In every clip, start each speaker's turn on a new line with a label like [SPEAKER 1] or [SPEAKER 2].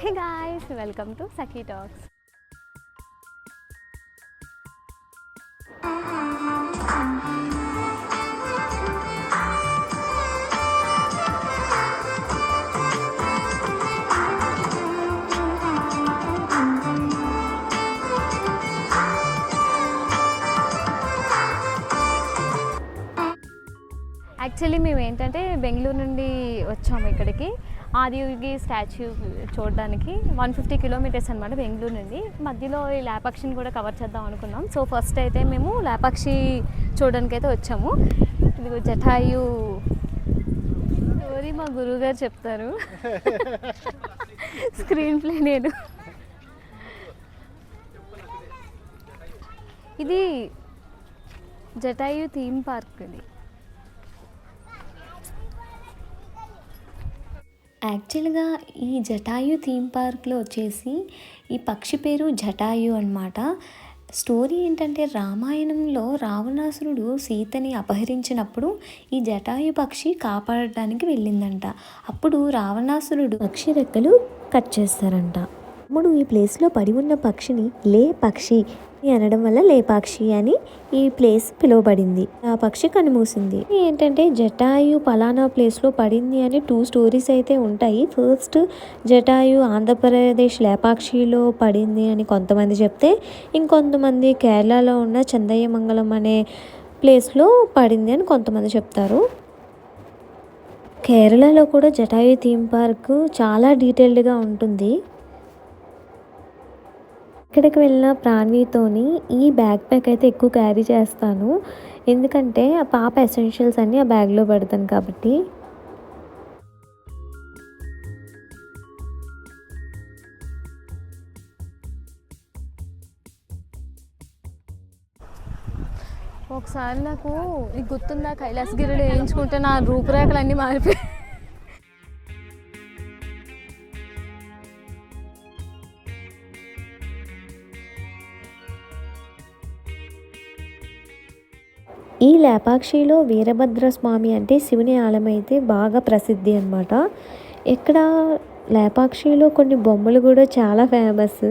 [SPEAKER 1] Hey guys welcome to Sakhi talks actually మేము ఏంటంటే బెంగళూరు నుండి వచ్చాము ఇక్కడికి. ఆదియోగి స్టాచ్యూ చూడడానికి వన్ ఫిఫ్టీ కిలోమీటర్స్ అనమాట బెంగళూరు నుండి. మధ్యలో ఈ లేపాక్షిని కూడా కవర్ చేద్దాం అనుకున్నాం. సో ఫస్ట్ అయితే మేము లేపాక్షి చూడడానికి అయితే వచ్చాము. ఇది జటాయు స్టోరీ మా గురువుగారు చెప్తారు. స్క్రీన్ ప్లే నేను. ఇది జటాయు థీమ్ పార్క్ ఇది.
[SPEAKER 2] యాక్చువల్గా ఈ జటాయు థీమ్ పార్క్లో వచ్చేసి ఈ పక్షి పేరు జటాయు అన్నమాట. స్టోరీ ఏంటంటే రామాయణంలో రావణాసురుడు సీతని అపహరించినప్పుడు ఈ జటాయు పక్షి కాపాడటానికి వెళ్ళిందంట. అప్పుడు రావణాసురుడు పక్షి రెక్కలు కట్ చేస్తారంట. తమ్ముడు ఈ ప్లేస్లో పడి ఉన్న పక్షిని లే పక్షి అని అనడం వల్ల లేపాక్షి అని ఈ ప్లేస్ పిలువబడింది. ఆ పక్షి కనుమూసింది. ఏంటంటే జటాయు పలానా ప్లేస్లో పడింది అని టూ స్టోరీస్ అయితే ఉంటాయి. ఫస్ట్ జటాయు ఆంధ్రప్రదేశ్ లేపాక్షిలో పడింది అని కొంతమంది చెప్తే ఇంకొంతమంది కేరళలో ఉన్న చందయ్యమంగళం అనే ప్లేస్లో పడింది అని కొంతమంది చెప్తారు. కేరళలో కూడా జటాయు థీమ్ పార్క్ చాలా డీటెయిల్డ్గా ఉంటుంది. ఎక్కడికి వెళ్ళిన ప్రాణితోని ఈ బ్యాగ్ ప్యాక్ అయితే ఎక్కువ క్యారీ చేస్తాను. ఎందుకంటే ఆ పాప ఎసెన్షియల్స్ అన్నీ ఆ బ్యాగ్లో పెడతాను కాబట్టి.
[SPEAKER 1] ఒకసారి నాకు ఈ గుర్తుందా? కైలాసగిరిలో వేయించుకుంటే నా రూపురేఖలన్నీ మారిపోయాయి.
[SPEAKER 2] లేపాక్షిలో వీరభద్ర స్వామి అంటే శివుని ఆలయం అయితే బాగా ప్రసిద్ధి అనమాట ఇక్కడ లేపాక్షిలో కొన్ని బొమ్మలు కూడా చాలా ఫేమస్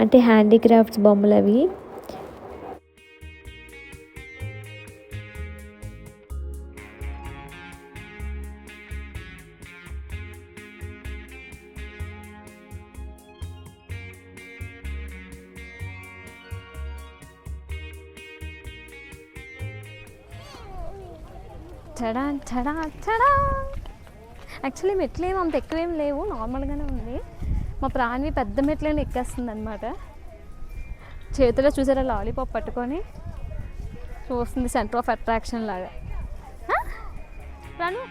[SPEAKER 2] అంటే హ్యాండీక్రాఫ్ట్స్ బొమ్మలు అవి
[SPEAKER 1] చడా చడా చడా యాక్చువల్లీ మెట్లు ఏమి అంత ఎక్కువేం లేవు. నార్మల్గానే ఉంది. మా ప్రాణి పెద్ద మెట్లని ఎక్కేస్తుంది అనమాట చేతిలో చూసారా లాలీపాప్ పట్టుకొని? చూస్తుంది సెంటర్ ఆఫ్ అట్రాక్షన్ లాగా. రాను.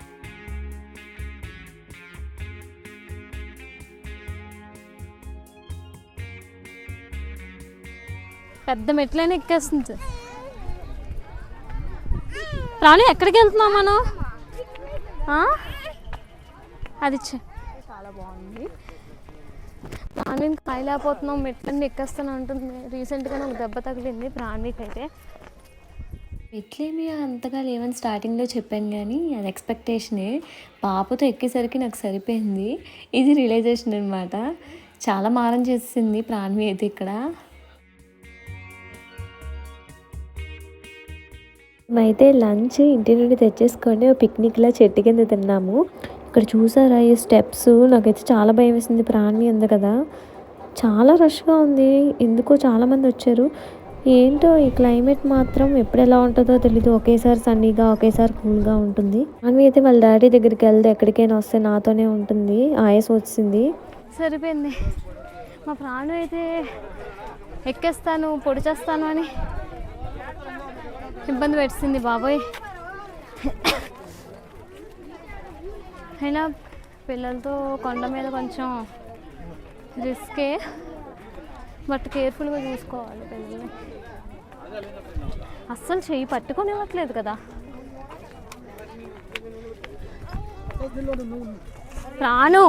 [SPEAKER 1] పెద్ద మెట్లైనా ఎక్కేస్తుంది. సార్ రాణి ఎక్కడికి వెళ్తున్నాం మనం? ఆ? అది చాలా బాగుంది. ప్రాణిని కాయలేకపోతున్నాం మెట్లన్నీ ఎక్కేస్తాను అంటుంది. రీసెంట్గానే ఒక దెబ్బ తగిలింది ప్రాణికి అయితే
[SPEAKER 2] మెట్లేమి అంతగా లేవని స్టార్టింగ్లో చెప్పాను కానీ అది ఎక్స్పెక్టేషనే. పాపతో ఎక్కేసరికి నాకు సరిపోయింది. ఇది రియలైజేషన్ అనమాట చాలా మారం చేసింది ప్రాణవి అయితే ఇక్కడ. మేమైతే లంచ్ ఇంటి నుండి తెచ్చేసుకొని ఒక పిక్నిక్లా చెట్టు కింద తిన్నాము. ఇక్కడ చూసారా ఈ స్టెప్స్? నాకైతే చాలా భయం వేసింది ప్రాణి ఉంది కదా. చాలా రష్గా ఉంది. ఎందుకో చాలామంది వచ్చారు. ఏంటో ఈ క్లైమేట్ మాత్రం ఎప్పుడు ఎలా ఉంటుందో తెలీదు. ఒకేసారి సన్నీగా ఒకేసారి కూల్గా ఉంటుంది. అని అయితే వాళ్ళ డాడీ దగ్గరికి వెళ్తే ఎక్కడికైనా వస్తే నాతోనే ఉంటుంది. ఆయాస వచ్చింది.
[SPEAKER 1] సరిపోయింది. మా ప్రాణం అయితే ఎక్కేస్తాను పొడి చేస్తాను అని ఇబ్బంది పెట్టింది బాబోయ్. అయినా పిల్లలతో కొండ మీద కొంచెం రిస్కే బట్ కేర్ఫుల్గా చూసుకోవాలి పిల్లల్ని. అస్సలు చెయ్యి పట్టుకొని ఇవ్వట్లేదు కదా. ప్రాణు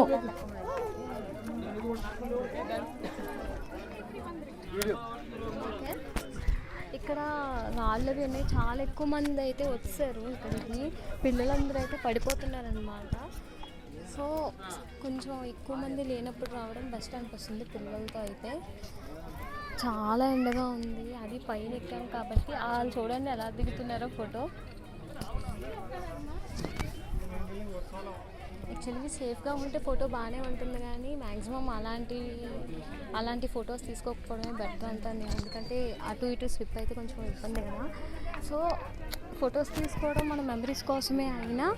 [SPEAKER 1] ఇక్కడ రాళ్ళవి ఉన్నాయి చాలా ఎక్కువ మంది అయితే వచ్చారు ఇక్కడికి. పిల్లలందరూ అయితే పడిపోతున్నారు అనమాట సో కొంచెం ఎక్కువ మంది లేనప్పుడు రావడం బెస్ట్ అనిపిస్తుంది పిల్లలతో అయితే. చాలా ఎండగా ఉంది. అది పైన ఎక్కాం కాబట్టి వాళ్ళు చూడండి ఎలా దిగుతున్నారో ఫోటో. యాక్చువల్లీ సేఫ్గా ఉంటే ఫోటో బాగానే ఉంటుంది కానీ మ్యాక్సిమం అలాంటి అలాంటి ఫొటోస్ తీసుకోకపోవడమే బెటర్ అంటాను నేను ఎందుకంటే అటు ఇటు స్లిప్ అయితే కొంచెం ఇబ్బంది కదా. సో ఫొటోస్ తీసుకోవడం మన మెమరీస్ కోసమే అయినా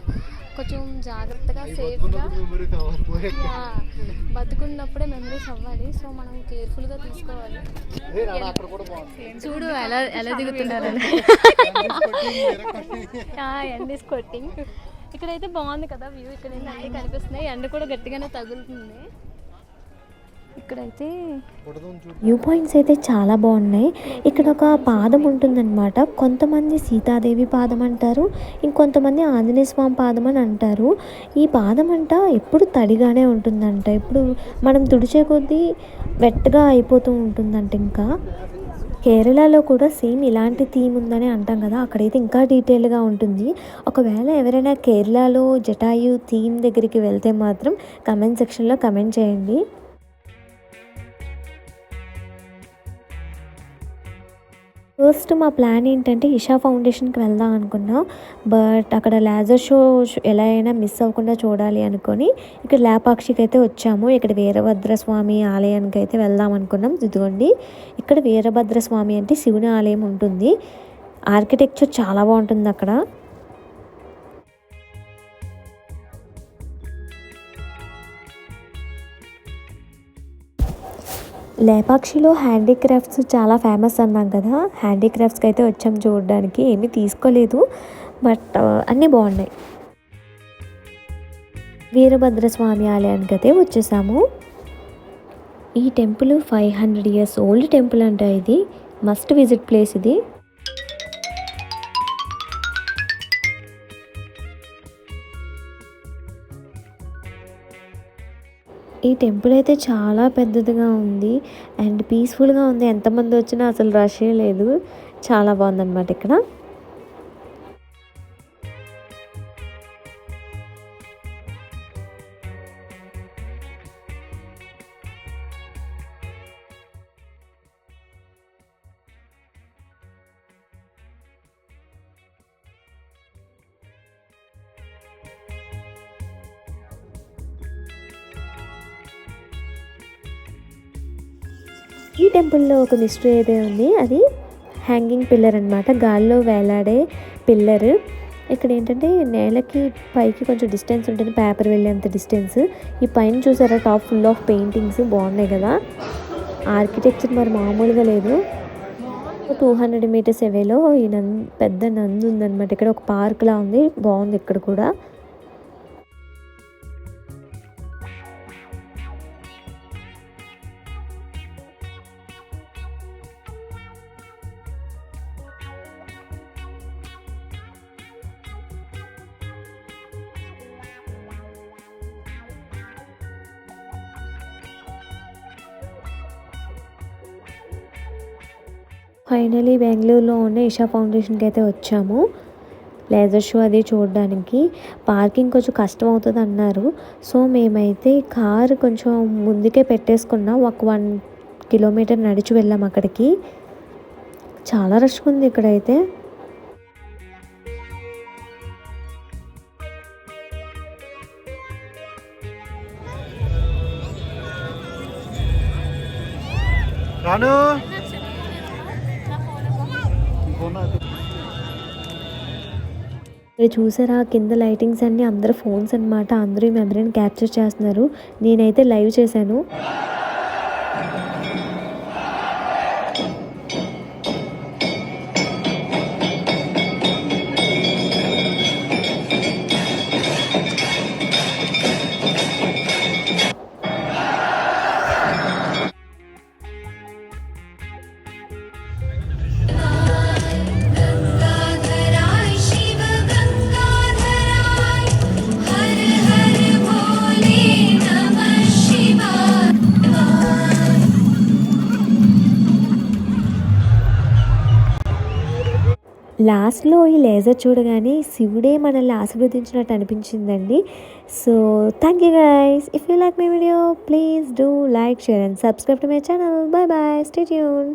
[SPEAKER 1] కొంచెం జాగ్రత్తగా సేఫ్గా బతుకున్నప్పుడే మెమరీస్ అవ్వాలి. సో మనం కేర్ఫుల్గా తీసుకోవాలి. చూడు ఎలా ఎలా దిగుతున్నారు. End is కొట్టింగ్. ఇక్కడైతే బాగుంది కదా వ్యూ. ఇక్కడ అన్నీ కనిపిస్తున్నాయి. ఎండ కూడా గట్టిగానే తగులుతుంది. ఇక్కడైతే
[SPEAKER 2] వ్యూ పాయింట్స్ అయితే చాలా బాగున్నాయి. ఇక్కడ ఒక పాదం ఉంటుందన్నమాట. కొంతమంది సీతాదేవి పాదం అంటారు. ఇంకొంతమంది ఆంజనేయ స్వామి పాదం అని అంటారు. ఈ పాదం అంట ఎప్పుడు తడిగానే ఉంటుందంట. ఇప్పుడు మనం తుడిచే కొద్దీ వెట్గా అయిపోతూ ఉంటుందంట ఇంకా. కేరళలో కూడా సేమ్ ఇలాంటి థీమ్ ఉందని అంటాం కదా అక్కడైతే ఇంకా డీటెయిల్గా ఉంటుంది. ఒకవేళ ఎవరైనా కేరళలో జటాయు థీమ్ దగ్గరికి వెళ్తే మాత్రం కమెంట్ సెక్షన్లో కమెంట్ చేయండి. ఫస్ట్ మా ప్లాన్ ఏంటంటే ఇషా ఫౌండేషన్కి వెళ్దాం అనుకున్నాం. బట్ అక్కడ లేజర్ షో ఎలా అయినా మిస్ అవ్వకుండా చూడాలి అనుకొని ఇక్కడ లేపాక్షికి అయితే వచ్చాము. ఇక్కడ వీరభద్ర స్వామి ఆలయానికి అయితే వెళ్దాం అనుకున్నాం. ఇదిగోండి ఇక్కడ వీరభద్ర స్వామి అంటే శివుని ఆలయం ఉంటుంది. ఆర్కిటెక్చర్ చాలా బాగుంటుంది అక్కడ. లేపాక్షిలో హ్యాండీక్రాఫ్ట్స్ చాలా ఫేమస్ అన్నాం కదా. హ్యాండీక్రాఫ్ట్స్కి అయితే వచ్చాం చూడడానికి ఏమీ తీసుకోలేదు బట్ అన్నీ బాగున్నాయి. వీరభద్ర స్వామి ఆలయానికి అయితే వచ్చేసాము. ఈ temple five hundred years old temple అంట ఇది. మస్ట్ విజిట్ ప్లేస్ ఇది. ఈ టెంపుల్ అయితే చాలా పెద్దదిగా ఉంది. అండ్ పీస్ఫుల్గా ఉంది. ఎంతమంది వచ్చినా అసలు రష్ లేదు. చాలా బాగుందన్నమాట ఇక్కడ. ఈ టెంపుల్లో ఒక మిస్టరీ అయితే ఉంది. అది హ్యాంగింగ్ పిల్లర్ అనమాట గాల్లో వేలాడే పిల్లర్ ఇక్కడ ఏంటంటే నేలకి పైకి కొంచెం డిస్టెన్స్ ఉంటుంది. పేపర్ వెళ్ళేంత డిస్టెన్స్ ఈ పైన చూసారా టాప్ ఫుల్ ఆఫ్ పెయింటింగ్స్ బాగున్నాయి కదా. ఆర్కిటెక్చర్ మరి మామూలుగా లేదు. టూ హండ్రెడ్ మీటర్స్ అవేలో ఈ నంద్ పెద్ద నంది ఉందన్నమాట. ఇక్కడ ఒక పార్క్ లా ఉంది. బాగుంది ఇక్కడ కూడా. ఫైనలీ బెంగళూరులో ఉన్న ఇషా ఫౌండేషన్కి అయితే వచ్చాము. లేజర్ షో అది చూడడానికి. పార్కింగ్ కొంచెం కష్టం అవుతుంది అన్నారు. సో మేమైతే కార్ కొంచెం ముందుకే పెట్టేసుకున్నాం ఒక వన్ కిలోమీటర్ నడిచి వెళ్ళాం అక్కడికి. చాలా రష్గా ఉంది ఇక్కడైతే.
[SPEAKER 3] రాను.
[SPEAKER 2] ఇక్కడ చూసారా? కింద లైటింగ్స్ అన్ని అందరు ఫోన్స్ అన్నమాట. అందరూ ఈ మెమరీని క్యాప్చర్ చేస్తున్నారు. నేనైతే లైవ్ చేశాను. లాస్ట్లో ఈ లేజర్ చూడగానే శివుడే మనల్ని ఆశీర్వదించినట్టు అనిపించిందండి. So thank you guys if you like my video please do like share and subscribe to my channel bye bye stay tune